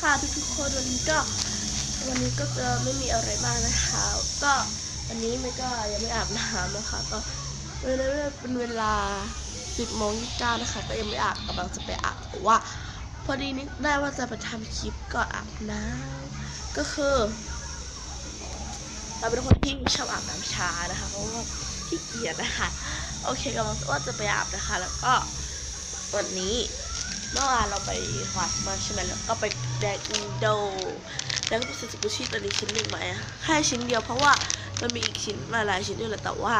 ค่ะทุกๆคนวันนี้ก็ วันนี้ก็จะไม่มีอะไรมากนะคะ ก็วันนี้มันก็ยังไม่อาบน้ำนะคะ ก็เวลาเป็นเวลา10โมง29นะคะ ก็ยังไม่อาบกำลังจะไปอาบแต่ว่า พอดีนึกได้ว่าจะไปทำคลิปก่อนอาบน้ำก็คือเราเป็นคนที่ชอบอาบน้ำช้านะคะเพราะว่าขี้เกียจนะคะ โอเคกำลังว่าจะไปอาบนะคะ แล้วก็วันนี้เมื่อวานเราไปวัดมาใช่ไหมแล้วก็ไป แดกอินโด แล้วก็ไปซื้อสกุชี่ตัวนี้ชิ้นหนึ่งมาอะแค่ชิ้นเดียวเพราะว่ามันมีอีกชิ้นหลายๆชิ้นด้วยแหละแต่ว่า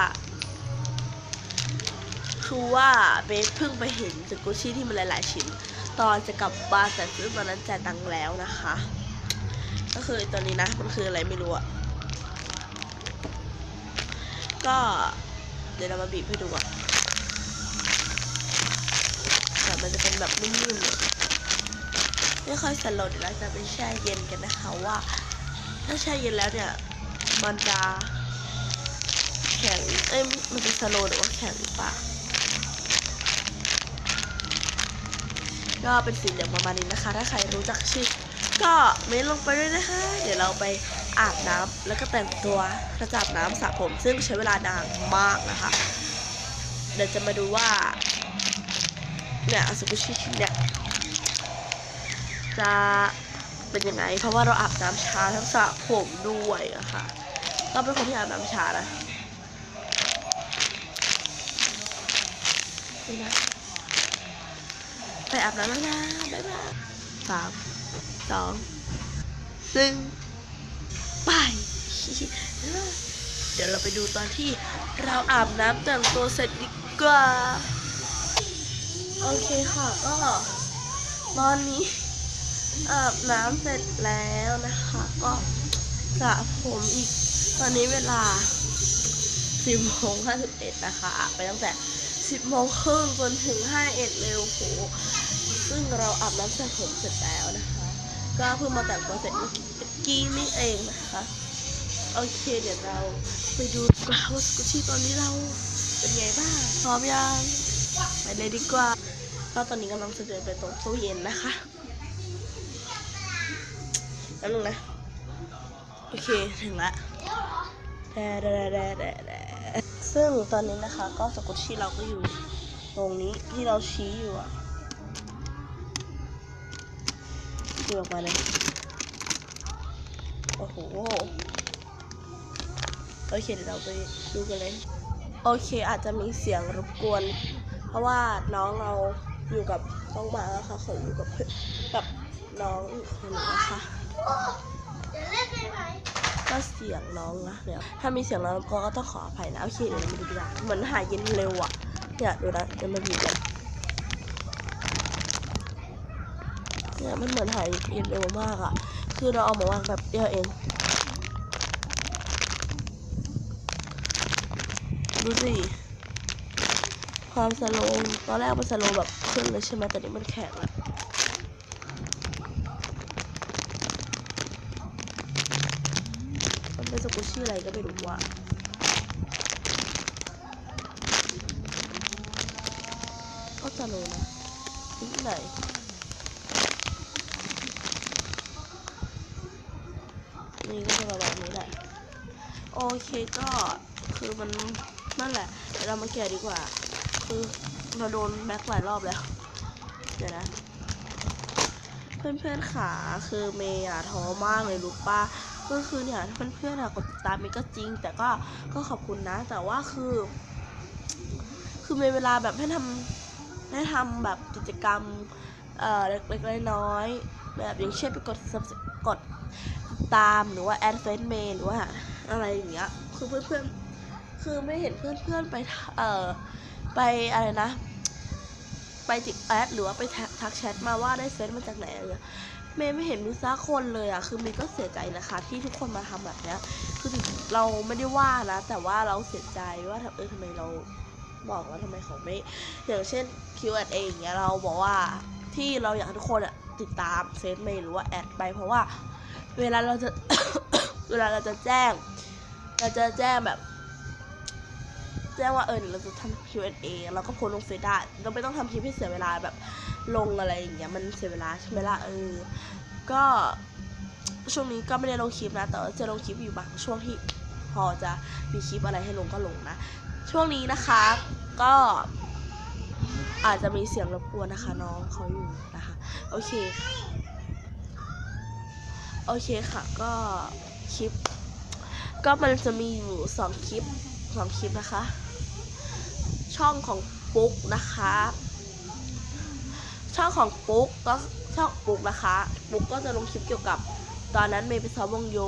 คือว่าเบสเพิ่งไปเห็นสกุชี่ที่มันหลาย ๆ ชิ้น ตอนจะกลับบ้านแต่ซื้อตอนนั้นจ่ายตังค์แล้วนะคะ ก็คือตัวนี้นะมันคืออะไรไม่รู้อะก็เดี๋ยวเรามาบีบให้ดูอะแต่มันจะเป็นแบบนิ่มๆ ไม่ค่อยสโลว์เดี๋ยวเราจะไปแช่เย็นกันนะคะว่า ถ้าแช่เย็นแล้วเนี่ยมันจะแข็งเอ้ยมันจะสโลว์หรือว่าแข็งหรือเปล่าก็เป็นสีเหลืองประมาณนี้นะคะ ถ้าใครรู้จักชื่อก็เม้นลงไปด้วยนะคะ เดี๋ยวเราไปอาบน้ำแล้วก็แต่งตัวกระจับน้ำสระผม ซึ่งใช้เวลานานมากนะคะ เดี๋ยวจะมาดูว่าเนี่ยอสุกุชิเนี่ย จะเป็นยังไง เพราะว่าเราอาบน้ำช้าทั้งสระผมด้วยอะค่ะก็เป็นคนที่อาบน้ำช้านะนี่นะไปอาบน้ำแล้วนะบ๊ายบายสามสองหนึ่งไปเดี๋ยวเราไปดูตอนที่เราอาบน้ำแต่งตัวเสร็จดีกว่า โอเคค่ะก็ตอนนี้ อาบน้ำเสร็จแล้วนะคะ ก็สระผมอีก ตอนนี้เวลา 10โมง51นะคะอาบไปตั้งแต่ 10โมงครึ่งจนถึง5เอ็ดเร็วโหซึ่งเราอาบน้ำสระผมเสร็จแล้วนะคะ ก็เพิ่งมาแต่งตัวเสร็จเมื่อกี้นี่เองนะคะ โอเคเดี๋ยวเราไปดูกว่าว่าสกุชี่ตอนนี้เราเป็นไงบ้างพร้อมยังไปเลยดีกว่าก็ตอนนี้กำลังจะเดินไปตรงตู้เย็นนะคะ แล้วนึงนะ โอเค ถึงละแดแดแดแดแดซึ่งตอนนี้นะคะ ก็สกุลชี่เราก็อยู่ ตรงนี้ที่เราชี้อยู่อะดูออกมาเลย โอ้โห โอเคเดี๋ยวเราไปดูกันเลย โอเคอาจจะมีเสียงรบกวน เพราะว่าน้องเรา อยู่กับน้องหมาแล้วค่ะเขาอยู่กับกับน้องอีกคนนึงนะคะจะเล่นได้ไหมก็เสียงน้องนะเดี๋ยวถ้ามีเสียงน้องก็ต้องขออภัยนะโอเคเดี๋ยวมาดูดีกว่าเหมือนหายเย็นเร็วอะเนี่ยดูนะเดี๋ยวมาดูกันเนี่ยมันเหมือนหายเย็นเร็วมากอะ คือเราเอามาวางแบบเดียวเองดูสิความสโลว์ตอนแรกมันสโลว์แบบ ขึ้นเลยใช่ไหมแต่นี่มันแข็งอะมันเป็นสกุชชี่อะไรก็ไม่รู้ว่ะก็สโลว์นะนิดหน่อยนี่ก็จะประมาณนี้แหละ โอเคก็คือมันนั่นแหละเดี๋ยวเรามาแกะดีกว่า คือ เราโดนแบ็คหลายรอบแล้ว เดี๋ยวนะ เพื่อนๆขาคือเมย์อะท้อมากเลยรู้ป่ะก็คือเนี่ยเพื่อนๆอะกดติดตามเมย์ก็จริง แต่ก็ก็ขอบคุณนะ แต่ว่าคือ คือเมย์เวลาแบบให้ทำให้ทำแบบกิจกรรมเอ่อเล็กๆน้อยๆแบบอย่างเช่นไปกดกดติดตามหรือว่าแอดเฟซเมย์หรือว่าอะไรอย่างเงี้ยคือเพื่อนๆคือไม่เห็นเพื่อนๆไปทะเอ่อ ไปอะไรนะ ไปติดแอดหรือว่าไปทักแชทมาว่าได้เฟซมาจากไหนอะไรเงี้ยเมย์ไม่เห็นมีสักคนเลยอะ คือเมย์ก็เสียใจนะคะ ที่ทุกคนมาทำแบบเนี้ย คือเราไม่ได้ว่านะ แต่ว่าเราเสียใจว่าทำเออทำไมเราบอกว่าทำไมเขาไม่ อย่างเช่น Q&A อย่างเงี้ยเราบอกว่าที่เราอยากให้ทุกคนอะติดตามเฟซเมย์หรือว่าแอดไป เพราะว่า เวลาเราจะ เวลาเราจะแจ้ง เราจะแจ้งแบบ แจ้งว่าเออเราจะทำ Q&A เราก็โพสต์ลงเฟซได้เราไม่ต้องทำคลิปให้เสียเวลาแบบลงอะไรอย่างเงี้ยมันเสียเวลาใช่ไหมล่ะเออ ก็ช่วงนี้ก็ไม่ได้ลงคลิปนะ แต่จะลงคลิปอยู่บางช่วงที่พอจะมีคลิปอะไรให้ลงก็ลงนะ ช่วงนี้นะคะ ก็อาจจะมีเสียงรบกวนนะคะ น้องเขาอยู่นะคะ โอเค โอเคค่ะ ก็คลิป ก็มันจะมีอยู่สองคลิปสองคลิปนะคะ ช่องของปุ๊กนะคะ ช่องของปุ๊กก็ช่องปุ๊กนะคะ ปุ๊กก็จะลงคลิปเกี่ยวกับ ตอนนั้นเมย์ไปซ้อมวงโย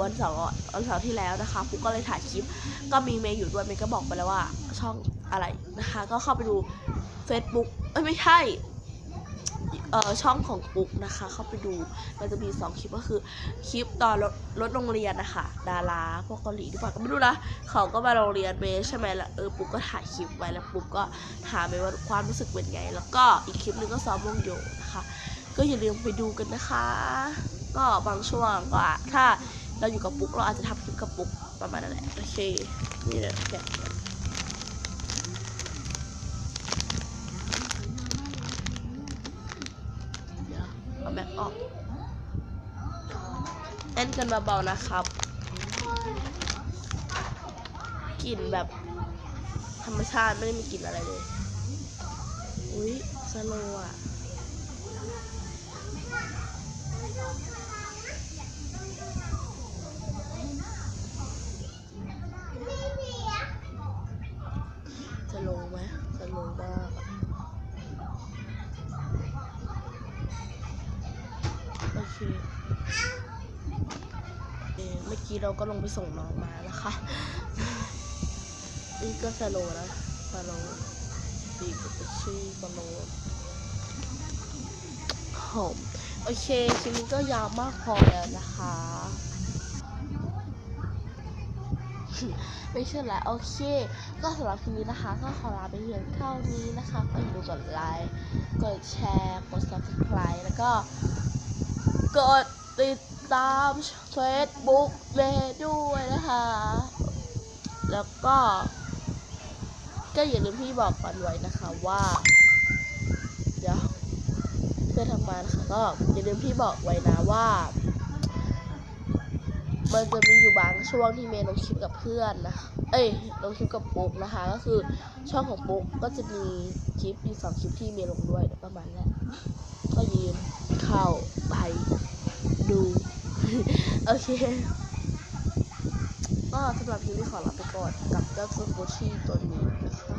วันเสาร์วันเสาร์ที่แล้วนะคะ ปุ๊กก็เลยถ่ายคลิป ก็มีเมย์อยู่ด้วยเมย์ก็บอกไปแล้วว่าช่องอะไรนะคะ ก็เข้าไปดู Facebook เอ้ยไม่ใช่ เอ่อช่องของปุ๊กนะคะ เข้าไปดูมันจะมีสองคลิปก็คือคลิปตอนรถรถโรงเรียนนะคะดาราพวกเกาหลีหรือเปล่าก็ไม่รู้นะเขาก็มาโรงเรียนเมย์ใช่ไหมแล้วเออปุ๊กก็ถ่ายคลิปไว้แล้วปุ๊กก็ถามเมยว่าความรู้สึกเป็นไง แล้วก็อีกคลิปหนึงก็ซ้อมวงโยนะคะ ก็อย่าลืมไปดูกันนะคะ ก็บางช่วงก็ถ้าเราอยู่กับปุ๊กเราอาจจะทำคลิปกับปุ๊กประมาณนั้นแหละโอเคนี่แหละ ยวเอาแบ็คออกเล่นกันเบาๆนะครับ กลิ่นแบบ ธรรมชาติไม่ได้มีกลิ่นอะไรเลย อุ้ยสโลอะ เคเมื่อกี้เราก็ลงไปส่งน้องมานะคะนี่ก็สโลนะสโลดีกับชื่อสโลหอมโอเคคลิปนี้ก็ยาวมากพอแล้วนะคะ ไม่ใช่แล้วโอเค ก็สำหรับคลิปนี้นะคะ ก็ขอลาไปเพียงเท่านี้นะคะก็อย่าลืมกดไลค์กดแชร์กด subscribe แล้วก็ กดติดตาม Facebook เมย์ด้วยนะคะ แล้วก็ ก็อย่าลืมพี่บอกกันไว้นะคะว่า เดี๋ยวเพื่อทำมานะคะก็อย่าลืมพี่บอกไว้นะว่า มันจะมีอยู่บางช่วงที่เมย์ลงคลิปกับเพื่อนนะ เอ้ยลงคลิปกับปุ๊กนะคะ ก็คือช่องของปุ๊กก็จะมีคลิปมีสองคลิปที่เมย์ลงด้วยประมาณนั้น ก็ยืมเข้าไปดู โอเค ก็สำหรับคลิปนี้ขอลาไปก่อนกับเจ้าซูโคชิตัวนี้นะคะ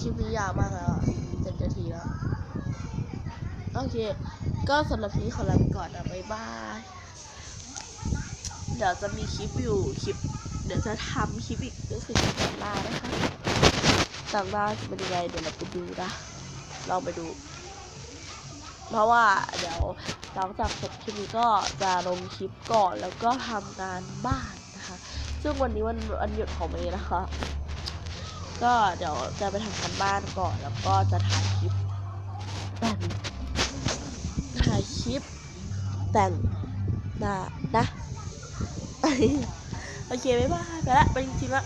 คลิปนี้ยาวมากแล้วอะเจ็ดนาทีแล้ว โอเค ก็สำหรับคลิปนี้ขอลาไปก่อนนะบ๊ายบายเดี๋ยวจะมีคลิปอยู่คลิป เดี๋ยวจะทำคลิปอีกก็คือคลิปต่างหน้านะคะต่างหน้าจะเป็นยังไงเดี๋ยวเราไปดูนะลองไปดู เพราะว่าเดี๋ยวหลังจากจบคลิปนี้ก็จะลงคลิปก่อนแล้วก็ทำงานบ้านนะคะ ซึ่งวันนี้วันวันหยุดของเมย์นะคะ ก็เดี๋ยวจะไปทำกันบ้านก่อนแล้วก็จะถ่ายคลิปแต่งถ่ายคลิปแต่งน้านะโอเคบ๊ายบายไปละไปจริงๆละ